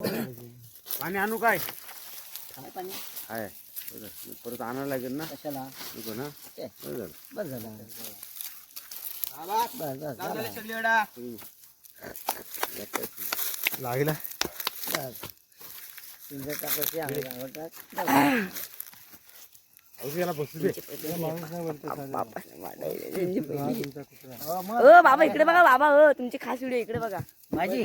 पाणी आणू काय? काय पाणी. आहे बरं. परत आणायला लागेल ना? कशाला? नको ना? ते. बरं. बस झालं. बस बस झालं. लागला? बस आवडतात. याला बसू दे. ओ बाबा इकडे बघा बाबा ओ तुमची खास व्हिडिओ इकडे बघा. माझी?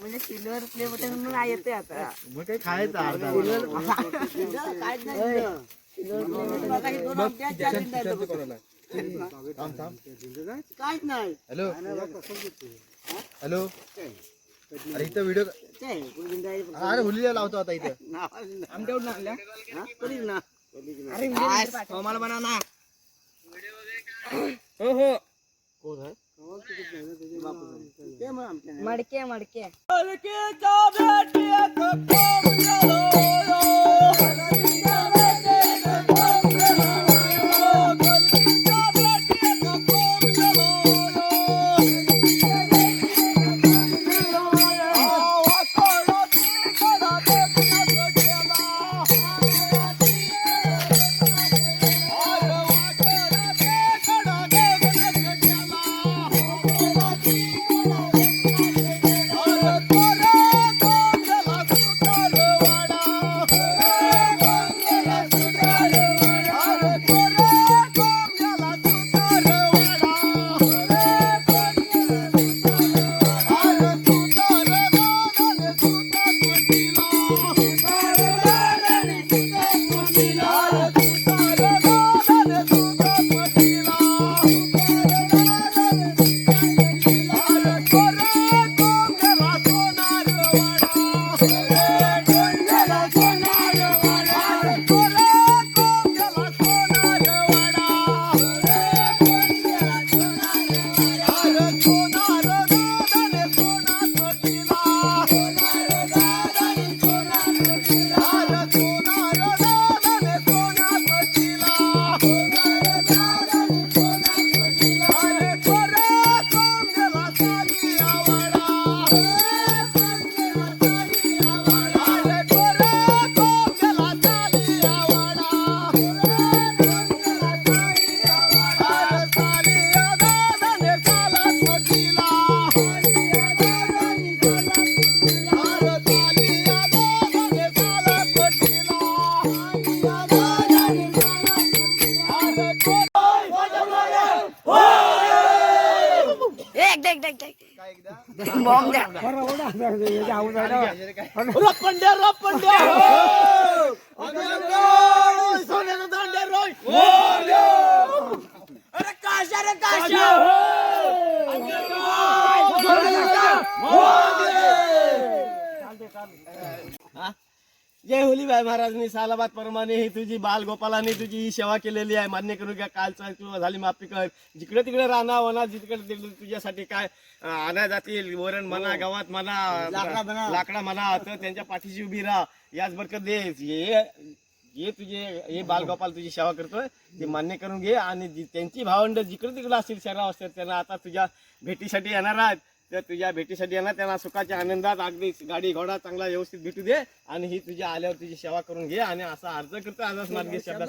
म्हणजे सिल्वर प्ले बटन म्हणून आ येते आता. मग खायचं नाही हे काहीच नाही. हॅलो? हॅलो? अरे इथं व्हिडिओ. अरे हुलीला लावतो आता इथं. आमच्याकडून आणल्या? हा? कोणीच ना. ते मग आमच्या नाही. મોમ દે રોપણ દે રોપણ દે होलीबाई महाराजनी सालाबाद प्रमाणे ही तुझी बाल गोपालाने तुझी ही सेवा केलेली आहे. मान्य करू घ्या कालचा किंवा झाली माफी कर. जिकडे तिकडे राहणार वना जिकडे तिकडे तुझ्यासाठी काय आणा जातील वरण म्हणा गावात म्हणा लाकडा म्हणा. लाकडा म्हणा तर त्यांच्या पाठीशी उभी राहा. याच बरकत दे. हे जे तुझे हे बालगोपाल तुझी सेवा करतोय. ते मान्य करून घे आणि त्यांची भावंड जिकडे तिकडे असतील शहरावर असतात त्यांना आता तुझ्या भेटीसाठी येणार आहेत. तर तुझ्या भेटीसाठी येणार त्यांना सुखाच्या आनंदात अगदी गाडी घोडा चांगला व्यवस्थित भेटू दे आणि ही तुझ्या आल्यावर तुझी सेवा करून घे आणि असा अर्ज करतो आजच मार्गी शब्दात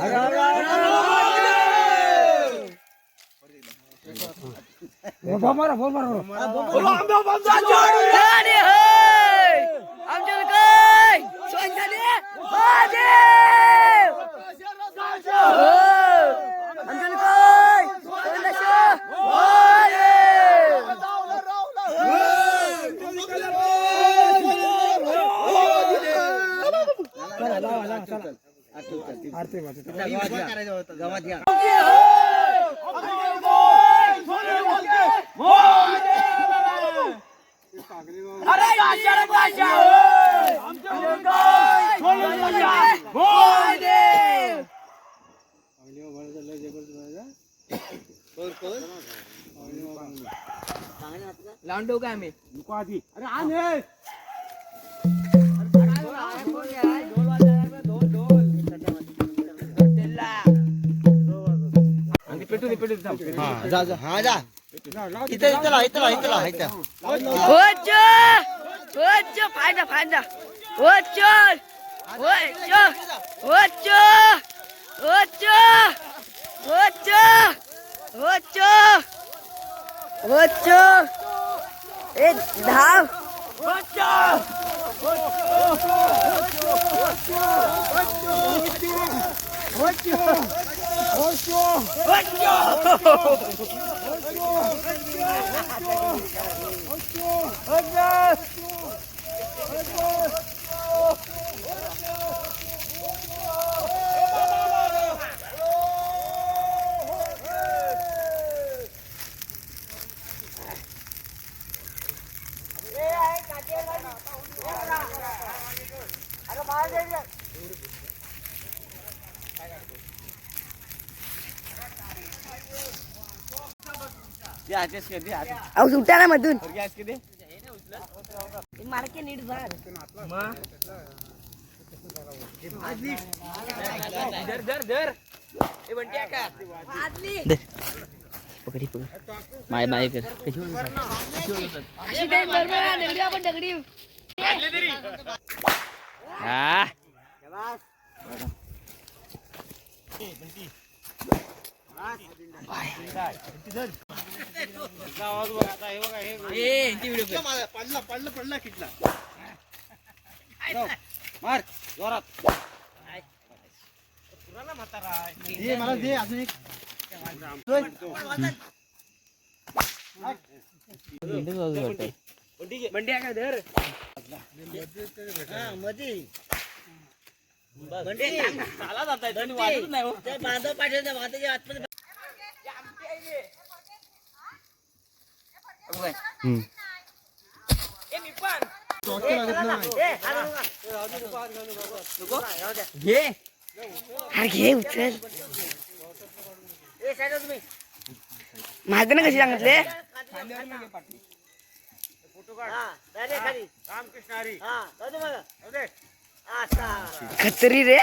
ગાવા लांडो काय मी अरे आण हे. आणि पेटू दे पेटू दे थांब. जा जा हा जा लाव दे. इथं इथं लाव इथं लाव इथं लाव इथं ओचो ओचो फायदा फायदा ओचो ओचो ओचो ओचो ओचो ओचो ओचो ए धाव दे आतेस के दे आतेस. अहो सुटा ना मधून. मारके नीट झाड धर धर धर. ए बंटी का? पकडी पकड. माय माय कर. आपण दगडी. हा पडला पडला पडला किटला. मार जोरात. दे मला दे अजून एक. बंटी का धर चाला जात आहे हो. बांधव पाठवते बांधाच्या आतमध्ये घे. हा घे उचल. माझं ना कशी सांगितले? रामकृष्ण हरी. खतरी रे.